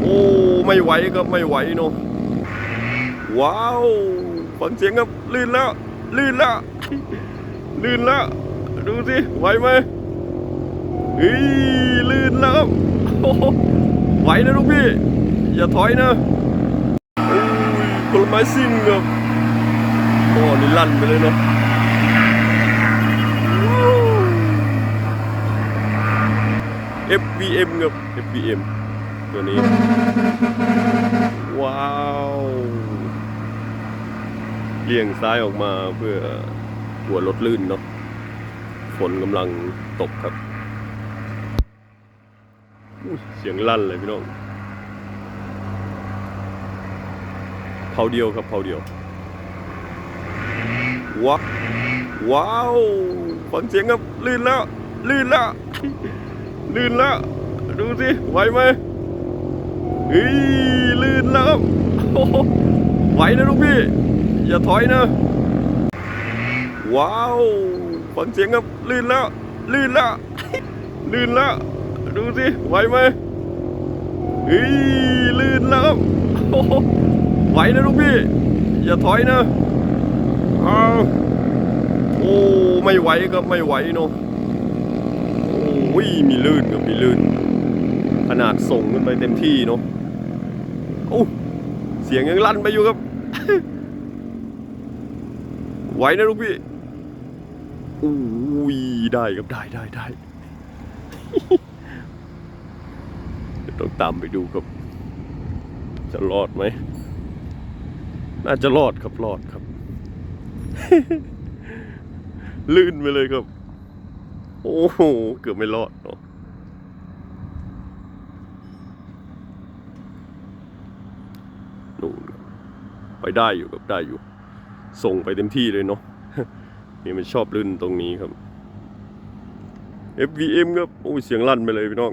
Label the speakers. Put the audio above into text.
Speaker 1: โอ้ไม่ไหวครับไม่ไหวเนาะว้าวฟังเสียงครับลื่นแล้วลื่นแล้วลื่นแล้วดูสิไหวไหมเฮ้ยลื่นแล้วครับโอ้โหไหวนะลูกพี่ อย่าถอยนะโอ้ยผลไม้ซิ่งครับโอ้นี่ลั่นไปเลยเนาะ FVM ครับ FVM ตัวนี้ ว้าวเลี่ยงซ้ายออกมาเพื่อหัวรถลื่นเนาะฝนกำลังตกครับเสียงลั่นเลยพี่น้องเผาเดียวครับเผาเดียวว้าว้าว ฟังเสียงครับ ลื่นแล้ว ลื่นแล้ว ลื่นแล้ว ดูสิไหวไหมเฮ้ยลื่นแล้วครับโอ้โหไหวนะลูกพี่ อย่าถอยนะ ว้าวฟังเสียงครับลื่นแล้ว ลื่นแล้ว ลื่นแล้ว ดูสิไหวไหมเฮ้ยลื่นแล้วครับโอ้โหไหวนะลูกพี่ อย่าถอยนะอ้าวโอ้ไม่ไหวครับไม่ไหวเนาะ ยมีลื่นกับมีลื่น ขนาดส่งขึ้นไปเต็มที่เนาะโอ้เสียงยังลั่นไปอยู่ครับ ไหวนะลูกพี่โอ้ยได้ครับได้ได้ได้เดี๋ยวต้องตามไปดูครับ จะรอดไหม น่าจะรอดครับรอดครับ ลื่นไปเลยครับ โอ้โห เกือบไม่รอดเนาะนู่นไปได้อยู่กับได้อยู่ ส่งไปเต็มที่เลยเนาะนี่มันชอบลื่นตรงนี้ครับ FVM ครับ โอ้เสียงลั่นไปเลยพี่น้อง